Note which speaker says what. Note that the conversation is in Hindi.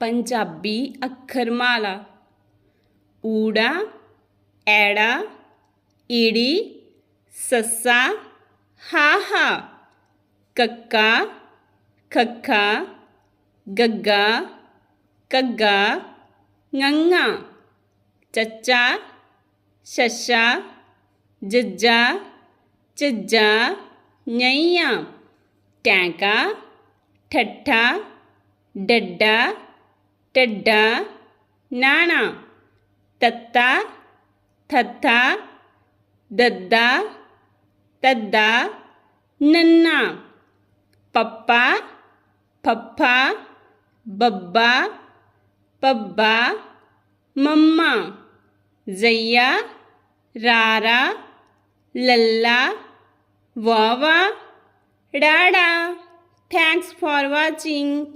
Speaker 1: पंजाबी अखरमाला ऊड़ा ऐड़ा ईड़ी ससा हा हा कक्का खखा गग्गा कग्गा गंगा चचा शशा जज्जा चज्जा नैया टैंका ठट्ठा डड्डा टेड्डा नाना तत्ता थत्था दद्दा, तद्दा, नन्ना, पप्पा पप्पा बब्बा, पब्बा, मम्मा, जैया, रारा, लल्ला, वावा, डाडा। Thanks for watching